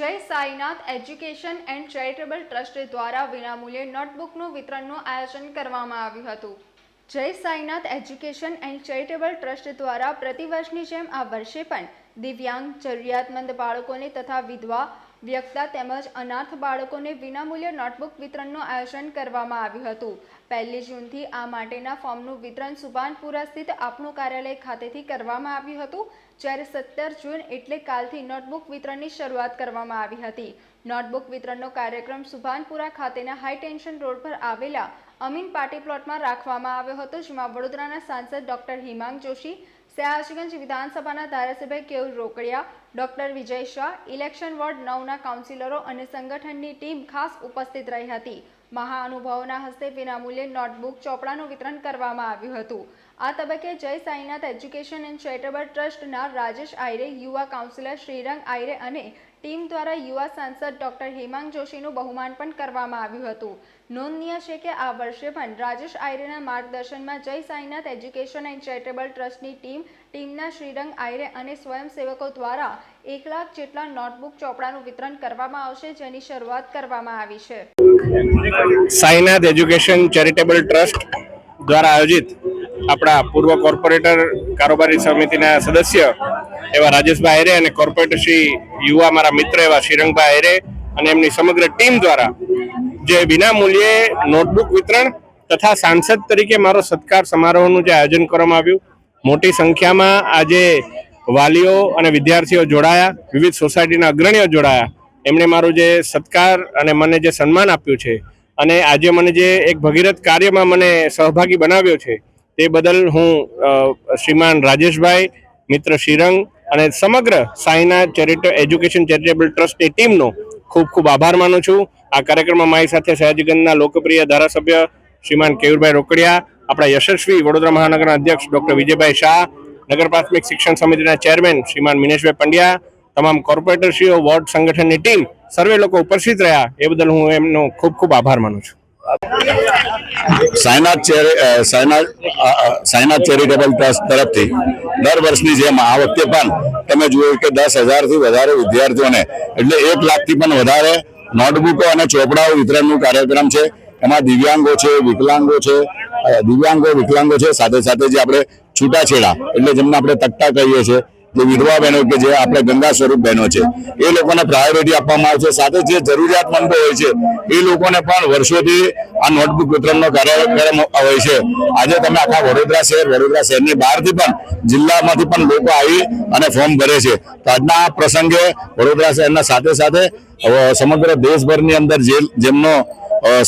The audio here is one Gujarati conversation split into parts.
Jai Sainath education and charitable trust દ્વારા વિનામૂલ્યે નોટબુકનું વિતરણનું આયોજન કરવામાં આવ્યું હતું. Jai Sainath education and charitable trust દ્વારા પ્રતિવર્ષની જેમ આ વર્ષે પણ દિવ્યાંગ, જરૂરિયાતમંદ બાળકોને તથા વિધવા, વ્યક્તા તેમજ અનાથ બાળકોને વિનામૂલ્ય નોટબુક વિતરણનું આયોજન કરવામાં આવ્યું હતું. પહેલી જૂનથી આ માટેના ફોર્મનું વિતરણ સુભાનપુરા સ્થિત આપણું કાર્યાલય ખાતેથી કરવામાં આવ્યું હતું. જ્યારે સત્તર જૂન એટલે કાલથી નોટબુક વિતરણની શરૂઆત કરવામાં આવી હતી. નોટબુક વિતરણનો કાર્યક્રમ સુભાનપુરા ખાતેના હાઈ ટેન્શન રોડ પર આવેલા અમીન પાર્ટી પ્લોટમાં રાખવામાં આવ્યો હતો, જેમાં વડોદરાના સાંસદ ડોક્ટર હિમાંગ જોશી, સયાજગંજ વિધાનસભાના ધારાસભ્ય Keyur Rokadia, doctor Vijay Shah, election ward નવના કાઉન્સિલરો અને સંગઠનની ટીમ ખાસ ઉપસ્થિત રહી હતી. મહાઅનુભાવોના હસ્તે વિનામૂલ્યે નોટબુક ચોપડાનું વિતરણ કરવામાં આવ્યું હતું. આ તબક્કે જય સાઈનાથ એજ્યુકેશન એન્ડ ચેરિટેબલ ટ્રસ્ટના રાજેશ આયરે, યુવા કાઉન્સિલર શ્રીરંગ આયરે અને ટીમ દ્વારા યુવા સાંસદ ડોક્ટર હેમાંગ જોશીનું બહુમાન પણ કરવામાં આવ્યું હતું. નોંધનીય છે કે આ વર્ષે પણ રાજેશ આયરેના માર્ગદર્શનમાં Jai Sainath education and charitable ટ્રસ્ટની ટીમ, ટીમના શ્રીરંગ આયરે અને સ્વયંસેવકો દ્વારા એક લાખ જેટલા નોટબુક ચોપડાનું વિતરણ કરવામાં આવશે જેની શરૂઆત કરવામાં આવી છે. સાઈનાથ એજ્યુકેશન ચેરિટેબલ ટ્રસ્ટ દ્વારા આયોજિત આપણા પૂર્વ કોર્પોરેટર કારોબારી સમિતિના સદસ્ય એવા રાજેશભાઈ આયરે અને કોર્પોરેટર શ્રી યુવા મારા મિત્ર એવા શ્રીરંગભાઈ આયરે અને એમની સમગ્ર ટીમ દ્વારા જે વિનામૂલ્યે નોટબુક વિતરણ તથા સાંસદ તરીકે મારો સત્કાર સમારોહનું જે આયોજન કરવામાં આવ્યું. મોટી સંખ્યામાં આજે વાલીઓ અને વિદ્યાર્થીઓ જોડાયા, વિવિધ સોસાયટીના અગ્રણીઓ જોડાયા. એમણે મારું જે સત્કાર અને મને જે સન્માન આપ્યું છે અને આજે મને જે એક ભગીરથ કાર્યમાં મને સહભાગી બનાવ્યો છે, તે બદલ હું શ્રીમાન રાજેશભાઈ, મિત્ર શ્રીરંગ અને સમગ્ર સાઈના ચેરિટ, એજ્યુકેશન ચેરિટેબલ ટ્રસ્ટની ટીમનો ખૂબ ખૂબ આભાર માનું છું. આ કાર્યક્રમમાં મારી સાથે સયાજીગંજના લોકપ્રિય ધારાસભ્ય શ્રીમાન કેયુરભાઈ રોકડિયા, આપણા યશસ્વી વડોદરા મહાનગરના અધ્યક્ષ ડૉક્ટર વિજયભાઈ શાહ, નગર પ્રાથમિક શિક્ષણ સમિતિના ચેરમેન શ્રીમાન મિનેશભાઈ પંડ્યા તમામ કોર્પોરેટરશ્રીઓ, વોર્ડ સંગઠનની ટીમ, સર્વે લોકો ઉપસ્થિત રહ્યા. એ બદલ હું એમનો ખૂબ ખૂબ આભાર માનું છું. સાયનાથ ચેરી સાયનાથ સાયનાથ ચેરિટેબલ ટ્રસ્ટ તરફથી દર વર્ષની જેમ આ વખતે પણ તમે જોયું કે દસ હજારથી વધારે વિદ્યાર્થીઓને, એટલે એક લાખથી પણ વધારે નોટબુકો અને ચોપડાઓ વિતરણનું કાર્યક્રમ છે. એમાં દિવ્યાંગો છે, વિકલાંગો છે દિવ્યાંગો, વિકલાંગો છે, સાથે સાથે જે આપણે છૂટાછેડા, એટલે જેમને આપણે તકતા કહીએ છીએ જે વિધવા બહેનો કે જે આપણે ગંગા સ્વરૂપ બહેનો છે, એ લોકોને પ્રાયોરિટી આપવામાં આવે છે. સાથે જે જરૂરિયાતમંદો હોય છે, એ લોકોને પણ વર્ષોથી આ નોટબુક વિતરણનો કાર્યક્રમ હોય છે. આજે તમે આખા વડોદરા શહેર, વડોદરા શહેરની બહારથી પણ જિલ્લામાંથી પણ લોકો આવી અને ફોર્મ ભરે છે. તો આજના આ પ્રસંગે વડોદરા શહેરના સાથે સાથે સમગ્ર દેશભરની અંદર જેમનો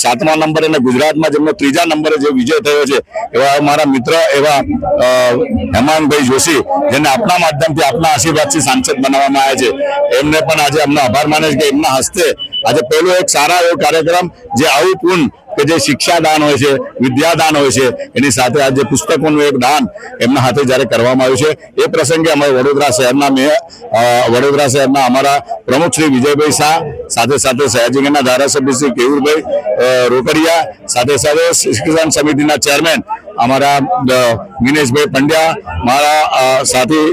સાતમા નંબર અને ગુજરાતમાં જેમનો ત્રીજા નંબરે જે વિજય થયો છે, એવા મારા મિત્ર એવા હેમાંગભાઈ જોશી, જેને આપણા માધ્યમથી આપના આશીર્વાદથી સાંસદ બનાવવામાં આવ્યા છે. એમને પણ આજે અમને આભાર માને છે કે એમના હસ્તે આજે પહેલો એક સારા એવો કાર્યક્રમ જે આવું પૂર્ણ કે જે શિક્ષાદાન હોય છે, વિદ્યાદાન હોય છે, એની સાથે આજે પુસ્તકોનું એક દાન એમના હાથે જ્યારે કરવામાં આવ્યું છે. એ પ્રસંગે અમારે વડોદરા શહેરના મેયર વડોદરા શહેરના અમારા પ્રમુખ શ્રી વિજયભાઈ શાહ, સાથે સાથે સયાજીગંજના ધારાસભ્ય શ્રી કેયુરભાઈ રોકડિયા, સાથે સાથે શિક્ષણ સમિતિના ચેરમેન અમારા અ, મિનેશભાઈ પંડ્યા મારા સાથી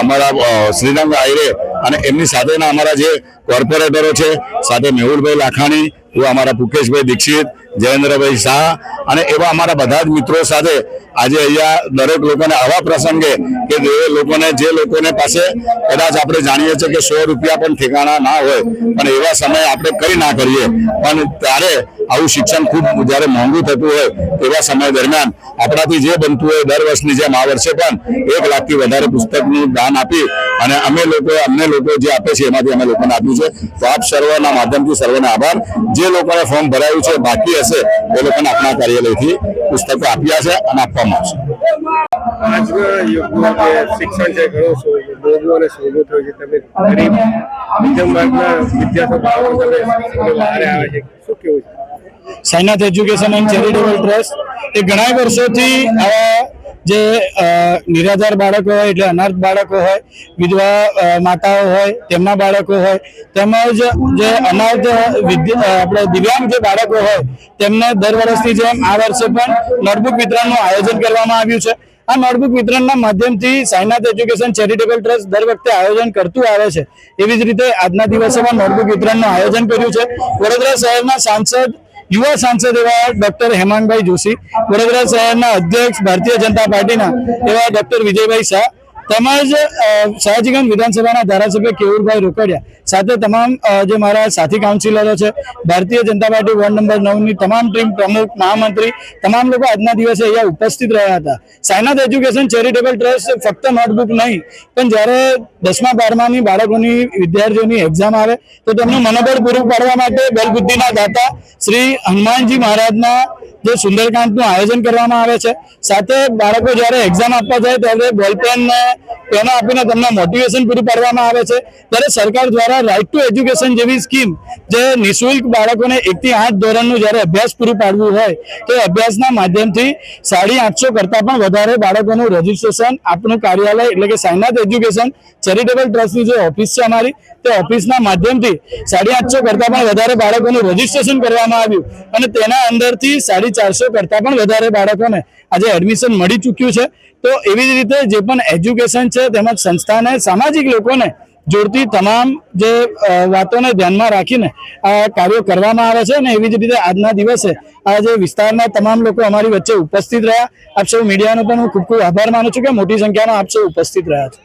અમારા શ્રીરામ આયરે અને એમની સાથેના અમારા જે કોર્પોરેટરો છે સાથે મેહુલભાઈ લાખાણી એવા અમારા પુકેશભાઈ દીક્ષિત જયેન્દ્રભાઈ શાહ અને એવા અમારા બધા જ મિત્રો સાથે આજે અહીંયા દરેક લોકોને આવા પ્રસંગે કે જે લોકોને જે લોકોને પાસે કદાચ આપણે જાણીએ છીએ કે સો રૂપિયા પણ ઠેકાણા ના હોય પણ એવા સમયે આપણે કરી ના કરીએ. પણ ત્યારે આવું શિક્ષણ ખૂબ જ્યારે મોંઘું થતું હોય એવા સમય દરમિયાન આપણાથી જે બનતું હોય દર વર્ષની જેમ આ વર્ષે પણ એક લાખથી વધારે પુસ્તકનું દાન આપી અને અમે લોકો અમને લોકો જે આપે છે એમાંથી અમે લોકોને આપ્યું છે. તો આપ સર્વના માધ્યમથી સર્વને આભાર. જે લોકોને ફોર્મ ભરાયું છે, બાકી હશે, એ લોકોને આપણા કાર્યાલયથી પુસ્તકો આપ્યા છે અને આપવામાં આવશે. આજના યુગમાં જે શિક્ષણ છે ઘણું મોંઘું અને સોગું થયું છે. તમે ગરીબ, મધ્યમ વર્ગના વિદ્યાર્થીઓ બહાર આવે છે. શું કેવું છે? Sainath education and charitable trust એ ઘણા વર્ષોથી આવા જે નિરાધાર બાળકો હોય એટલે અનાથ બાળકો હોય, વિધવા માતાઓ હોય, તેમના બાળકો હોય, તેમજ જે અનાથ આપણે દિવ્યાંગ જે બાળકો હોય, તેમને દર વર્ષની જેમ આ વર્ષે પણ નોટબુક વિતરણનું આયોજન કરવામાં આવ્યું છે. આ નોટબુક વિતરણના માધ્યમથી સાયનાથ એજ્યુકેશન ચેરિટેબલ ટ્રસ્ટ દર વખતે આયોજન કરતું આવે છે. એવી જ રીતે આજના દિવસોમાં નોટબુક વિતરણનું આયોજન કર્યું છે. વડોદરા શહેરના સાંસદ યુવા સાંસદ એવા ડોક્ટર હેમાંગભાઈ જોશી વડોદરા શહેરના અધ્યક્ષ ભારતીય જનતા પાર્ટીના એવા ડોક્ટર વિજયભાઈ શાહ તેમજ સયાજીગંજ વિધાનસભાના ધારાસભ્ય કેવુરભાઈ રોકડિયા સાથે તમામ જે મારા સાથી કાઉન્સિલરો છે, Bharatiya Janata party ward number નવની તમામ ટીમ પ્રમુખ, મહામંત્રી, તમામ લોકો આજના દિવસે અહીંયા ઉપસ્થિત રહ્યા હતા. સાયનાથ એજ્યુકેશન ચેરિટેબલ ટ્રસ્ટ ફક્ત નોટબુક નહીં, પણ જ્યારે દસમા, બારમાની બાળકોની વિદ્યાર્થીઓની એક્ઝામ આવે, તો તેમનું મનોબળ પૂરું પાડવા માટે બલબુદ્ધિના દાતા શ્રી હનુમાનજી મહારાજના જે સુંદરકાંડનું આયોજન કરવામાં આવે છે. સાથે બાળકો જ્યારે એક્ઝામ આપવા જાય ત્યારે બોલપેન પેનો આપીને તમને મોટિવેશન પૂરું પાડવામાં આવે છે. ત્યારે સરકાર દ્વારા રાઇટ ટુ એજ્યુકેશન જેવી સ્કીમ જે નિઃશુલ્ક બાળકોને એકથી આઠ ધોરણનું જ્યારે અભ્યાસ પૂરું પાડવું હોય, તો અભ્યાસના માધ્યમથી સાડી આઠસો કરતાં પણ વધારે બાળકોનું રજીસ્ટ્રેશન આપણું કાર્યાલય એટલે કે સાઈનાથ એજ્યુકેશન ચેરિટેબલ ટ્રસ્ટની જે ઓફિસ છે અમારી, તે ઓફિસના માધ્યમથી સાડી આઠસો કરતાં પણ વધારે બાળકોનું રજીસ્ટ્રેશન કરવામાં આવ્યું. અને તેના અંદરથી સાડી ચારસો કરતાં પણ વધારે બાળકોને આજે એડમિશન મળી ચૂક્યું છે. તો એવી જ રીતે જે પણ એજ્યુકેશન છે તેમજ સંસ્થાને સામાજિક લોકોને જોડતી તમામ જે વાતોને ધ્યાનમાં રાખીને આ કાર્યો કરવામાં આવે છે અને એવી જ રીતે આજના દિવસે આ જે વિસ્તારના તમામ લોકો અમારી વચ્ચે ઉપસ્થિત રહ્યા. આપ સૌ મીડિયાનો પણ હું ખૂબ ખૂબ આભાર માનું છું કે મોટી સંખ્યામાં આપ સૌ ઉપસ્થિત રહ્યા છો.